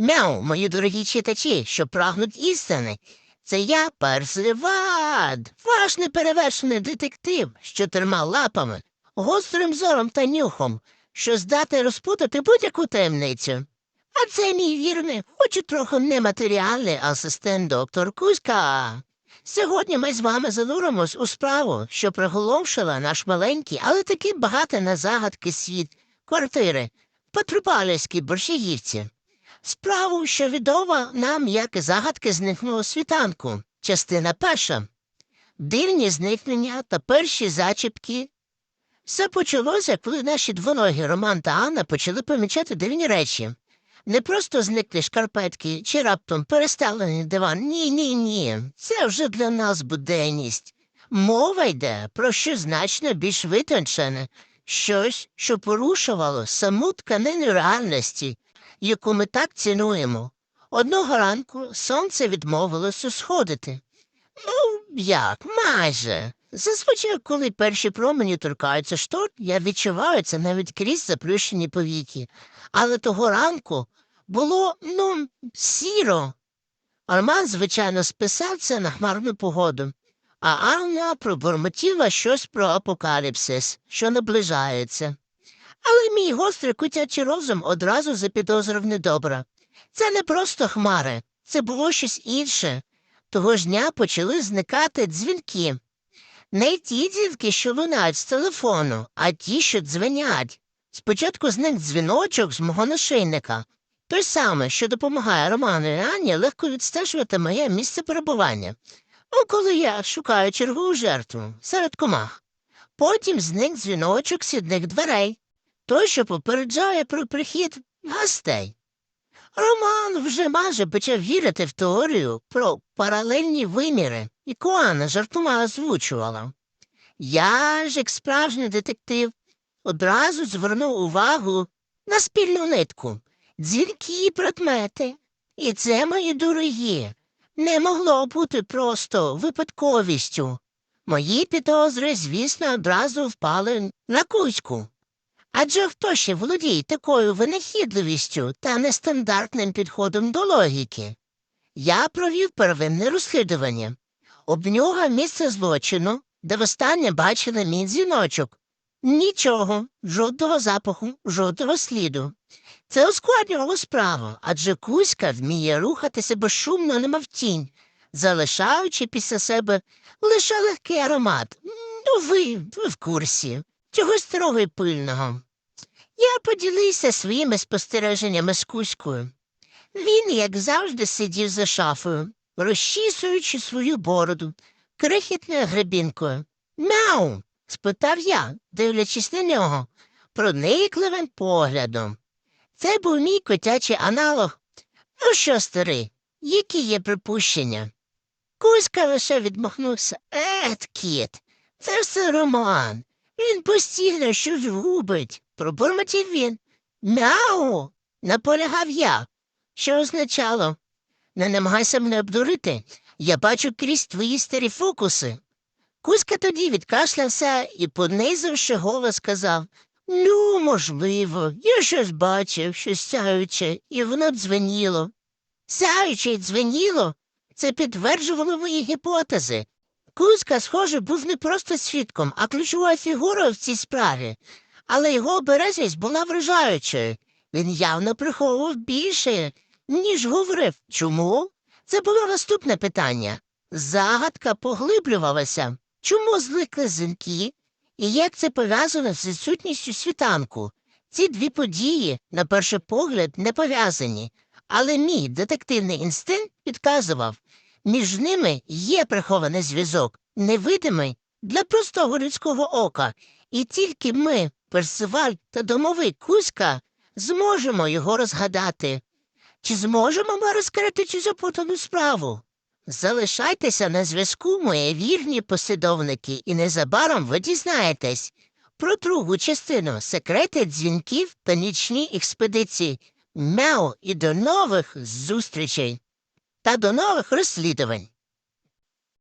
Мяу, мої дорогі читачі, що прагнуть істини. Це я, Персивад, ваш неперевершений детектив з чотирма лапами, гострим зором та нюхом, що здатний розпутати будь-яку таємницю. А це мій вірний, хоч і трохи нематеріальний асистент доктор Кузька. Сьогодні ми з вами зануримось у справу, що приголомшила наш маленький, але таки багатий на загадки світ квартири Петропавлівській Борщагівці. Справу, що відома нам як загадки зникнулого світанку, частина перша. Дивні зникнення та перші зачіпки. Все почалося, коли наші двоногі Роман та Анна почали помічати дивні речі. Не просто зникли шкарпетки чи раптом переставлений диван. Ні, ні, ні. Це вже для нас буденність. Мова йде про щось значно більш витончене, щось, що порушувало саму тканину реальності, яку ми так цінуємо. Одного ранку сонце відмовилося сходити. Ну, як, майже. Зазвичай, коли перші промені торкаються шторт, я відчуваю це навіть крізь заплющені повіки. Але того ранку було, ну, сіро. Арман, звичайно, списав це на хмарну погоду, а Анна пробурмотіла щось про апокаліпсис, що наближається. Але мій гострий кутячий розум одразу запідозрив недобре. Це не просто хмари, це було щось інше. Того ж дня почали зникати дзвінки. Не ті дзвінки, що лунають з телефону, а ті, що дзвенять. Спочатку зник дзвіночок з мого нашийника, той самий, що допомагає Роману і Анні легко відстежувати моє місце перебування. Ну, коли я шукаю чергову жертву серед комах. Потім зник дзвіночок сідних дверей, той, що попереджає про прихід гостей. Роман вже майже почав вірити в теорію про паралельні виміри, яку Анна жартома озвучувала. Я ж, як справжній детектив, одразу звернув увагу на спільну нитку, дзвінки і предмети. І це, мої дорогі, не могло бути просто випадковістю. Мої підозри, звісно, одразу впали на кузьку. Адже хто ще володіє такою винахідливістю та нестандартним підходом до логіки? Я провів первинне розслідування. Об нього місце злочину, де востаннє бачили мій дзвіночок. Нічого, жодного запаху, жодного сліду. Це ускладнювало справу, адже Кузька вміє рухатися безшумно, немов тінь, залишаючи після себе лише легкий аромат. Ну, ви, ви в курсі, чогось старого і пильного. Я поділився своїми спостереженнями з Кузькою. Він, як завжди, сидів за шафою, розчісуючи свою бороду, крихітною гребінкою. Мяу. спитав я, дивлячись на нього, проникливим поглядом. Це був мій котячий аналог. Ну що, старий, які є припущення? Кузька лише відмахнувся. Ет, кіт, це все роман. Він постійно щось губить, пробурмотів він. Мяу. наполягав я. Що означало? Не намагайся мене обдурити. Я бачу крізь твої старі фокуси. Кузька тоді відкашлявся і, понизивши голос, сказав Ну, можливо, я щось бачив, щось сяюче, і воно дзвеніло. Сяюче й дзвеніло, це підтверджувало мої гіпотези. Кузька, схоже, був не просто свідком, а ключовою фігурою в цій справі, але його обережність була вражаючою. Він явно приховував більше, ніж говорив. Чому? Це було наступне питання. Загадка поглиблювалася. Чому зникли дзвінки? І як це пов'язано з відсутністю світанку? Ці дві події, на перший погляд, не пов'язані, але мій детективний інстинкт підказував, між ними є прихований зв'язок, невидимий для простого людського ока, і тільки ми, Персиваль та домовий Кузька, зможемо його розгадати. Чи зможемо ми розкрити цю запутану справу? Залишайтеся на зв'язку, мої вірні послідовники, і незабаром ви дізнаєтесь про другу частину секрети дзвінків та нічні експедиції. Мяу і до нових зустрічей та до нових розслідувань.